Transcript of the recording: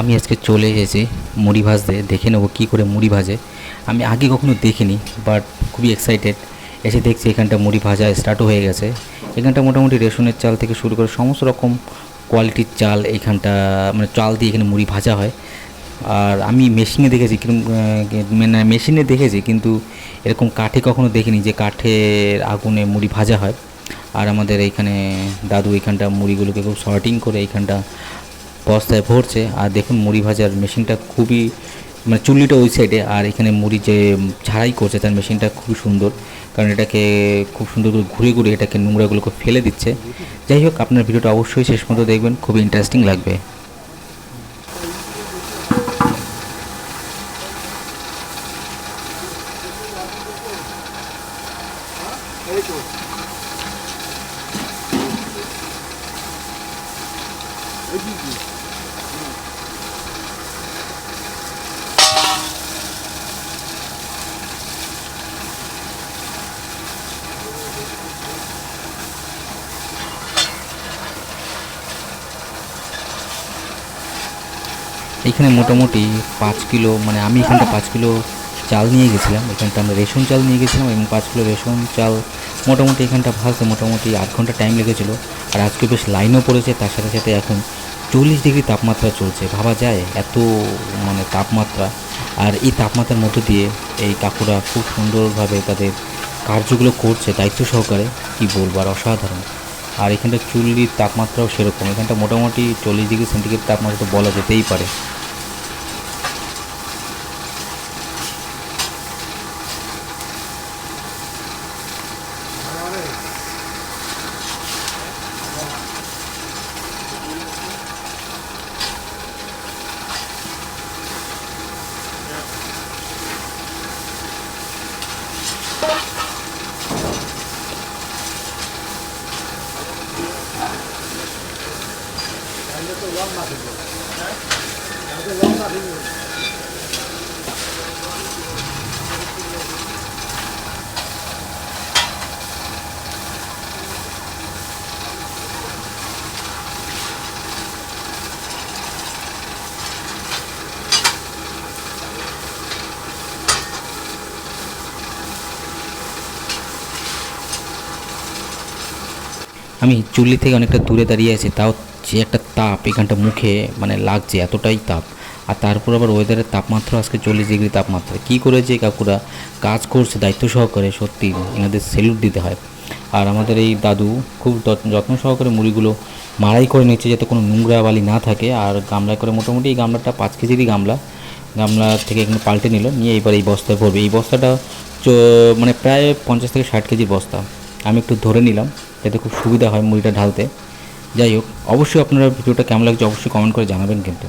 আমি আজকে চলে এসেছি মুড়ি ভাজতে, দেখে নেব কী করে মুড়ি ভাজে। আমি আগে কখনো দেখিনি বাট খুবই এক্সাইটেড এসে দেখছি এখানটা মুড়ি ভাজা স্টার্টও হয়ে গেছে। এখানটা মোটামুটি রেশনের চাল থেকে শুরু করে সমস্ত রকম কোয়ালিটির চাল এইখানটা মানে চাল দিয়ে এখানে মুড়ি ভাজা হয়। আর আমি মেশিনে দেখেছি মানে মেশিনে দেখেছি, কিন্তু এরকম কাঠে কখনো দেখিনি যে কাঠের আগুনে মুড়ি ভাজা হয়। আর আমাদের এইখানে দাদু এইখানটা মুড়িগুলোকে খুব শর্টিং করে এইখানটা বস্তায় ভরছে আর দেখুন মুড়ি ভাজার মেশিনটা খুবই মানে চুল্লিটা ওই সাইডে আর এখানে মুড়ি যে ঝাড়াই করছে তার মেশিনটা খুবই সুন্দর। কারণ এটাকে খুব সুন্দর করে ঘুরে ঘুরে এটাকে নোংরাগুলোকে ফেলে দিচ্ছে। যাই হোক, আপনার ভিডিওটা অবশ্যই শেষ পর্যন্ত দেখবেন, খুবই ইন্টারেস্টিং লাগবে। এখানে মোটামুটি পাঁচ কিলো মানে আমি এখানটা পাঁচ কিলো চাল নিয়ে গেছিলাম। এখানটা আমরা রেশন চাল নিয়ে গেছিলাম এবং পাঁচ কিলো রেশন চাল মোটামুটি এখানটা ভাজতে মোটামুটি আধ ঘণ্টা টাইম লেগেছিল। আর আজকে বেশ লাইনও পড়েছে, তার সাথে সাথে এখন চল্লিশ ডিগ্রি তাপমাত্রা চলছে। ভাবা যায় এত মানে তাপমাত্রা। আর এই তাপমাত্রার মধ্য দিয়ে এই কাকুরা খুব সুন্দরভাবে তাদের কার্যগুলো করছে, দায়িত্ব সহকারে। কী বলব? আর অসাধারণ। আর এখানটা চুল্লির তাপমাত্রাও সেরকম। এখানটা মোটামুটি চল্লিশ ডিগ্রি সেন্টিগ্রেড তাপমাত্রা বলা যেতেই পারে। আমি চুল্লি থেকে অনেকটা দূরে দাঁড়িয়ে আছি তাও যে একটা তাপ এখানটা মুখে মানে লাগছে, এতটাই তাপ। আর তারপর আবার ওয়েদারের তাপমাত্রা আজকে চল্লিশ ডিগ্রি তাপমাত্রা। কী করে যে কাকুরা কাজ করছে, দায়িত্ব সহকারে, সত্যি এনাদের সেলুট দিতে হয়। আর আমাদের এই দাদু খুব যত্ন- সহকারে মুড়িগুলো মাড়াই করে নিচ্ছে যাতে কোনো নোংরা বালি না থাকে। আর গামলায় করে মোটামুটি এই গামলাটা পাঁচ কেজিরই গামলা। গামলা থেকে এখানে পাল্টে নিল, নিয়ে এবার এই বস্তায় ভরবে। এই বস্তাটা মানে প্রায় পঞ্চাশ থেকে ষাট কেজির বস্তা। আমি একটু ধরে নিলাম, যাতে খুব সুবিধা হয় মুড়িটা ঢালতে। যাই হোক অবশ্যই আপনারা ভিডিওটা কেমন লাগছে অবশ্যই কমেন্ট করে জানাবেন কিন্তু।